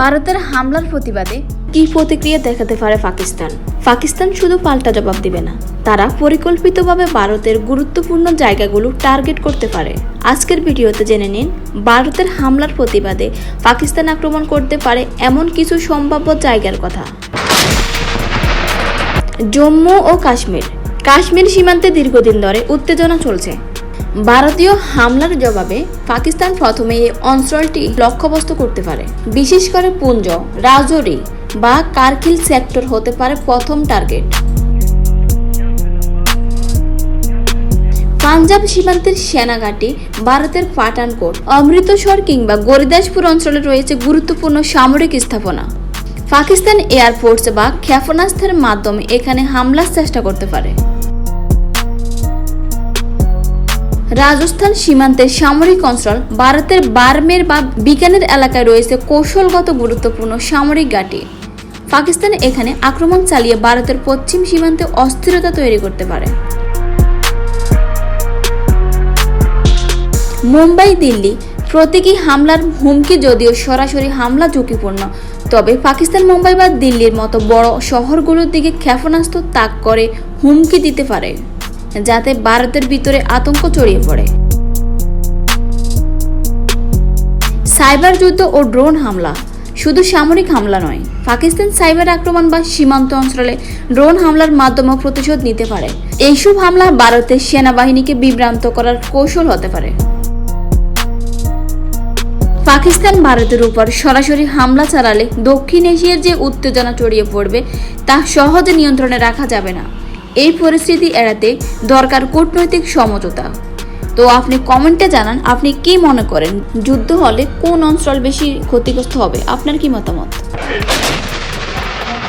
ভারতের হামলার প্রতিবাদে কি প্রতিক্রিয়া দেখাতে পারে পাকিস্তান? পাকিস্তান শুধু পাল্টা জবাব দিবে না। তারা পরিকল্পিতভাবে ভারতের গুরুত্বপূর্ণ জায়গাগুলো টার্গেট করতে পারে। আজকের ভিডিওতে জেনে নিন, ভারতের হামলার প্রতিবাদে পাকিস্তান আক্রমণ করতে পারে এমন কিছু সম্ভাব্য জায়গার কথা। জম্মু ও কাশ্মীর। কাশ্মীর সীমান্তে দীর্ঘদিন ধরে উত্তেজনা চলছে। ভারতীয় হামলার জবাবে পাকিস্তান প্রথমে এই অঞ্চলটি লক্ষ্যবস্তু করতে পারে। বিশেষ করে পুঞ্জ, রাজৌরি বা কার্কিল সেক্টর হতে পারে প্রথম টার্গেট। পাঞ্জাব সীমান্তের সেনাঘাটি ভারতের পাঠানকোট, অমৃতসর কিংবা গরিদাসপুর অঞ্চলে রয়েছে গুরুত্বপূর্ণ সামরিক স্থাপনা। পাকিস্তান এয়ারফোর্স বা ক্ষেপণাস্ত্রের মাধ্যমে এখানে হামলার চেষ্টা করতে পারে। রাজস্থান সীমান্তের সামরিক অঞ্চল ভারতের বার্মের বা বিকানের এলাকায় রয়েছে কৌশলগত গুরুত্বপূর্ণ সামরিক ঘাঁটি। পাকিস্তান এখানে আক্রমণ চালিয়ে ভারতের পশ্চিম সীমান্তে অস্থিরতা তৈরি করতে পারে। মুম্বাই, দিল্লি প্রতীকী হামলার হুমকি যদিও সরাসরি হামলা ঝুঁকিপূর্ণ, তবে পাকিস্তান, মুম্বাই বা দিল্লির মতো বড় শহরগুলোর দিকে ক্ষেপণাস্ত্র তাক করে হুমকি দিতে পারে। যাতে ভারতের ভিতরে আতঙ্ক ছড়িয়ে পড়ে। সাইবার যুদ্ধ ও ড্রোন হামলা। শুধু সামরিক হামলা নয়, পাকিস্তান সাইবার আক্রমণ বা সীমান্ত অঞ্চলে ড্রোন হামলার মাধ্যমে প্রতিশোধ নিতে পারে। এইসব হামলা ভারতের সেনাবাহিনীকে বিভ্রান্ত করার কৌশল হতে পারে। পাকিস্তান ভারতের উপর সরাসরি হামলা চালালে দক্ষিণ এশিয়ার যে উত্তেজনা ছড়িয়ে পড়বে, তা সহজে নিয়ন্ত্রণে রাখা যাবে না। এই পরিস্থিতি এড়াতে দরকার কূটনৈতিক সমঝোতা। তো আপনি কমেন্টে জানান, আপনি কি মনে করেন? যুদ্ধ হলে কোন অঞ্চল বেশি ক্ষতিগ্রস্ত হবে? আপনার কি মতামত?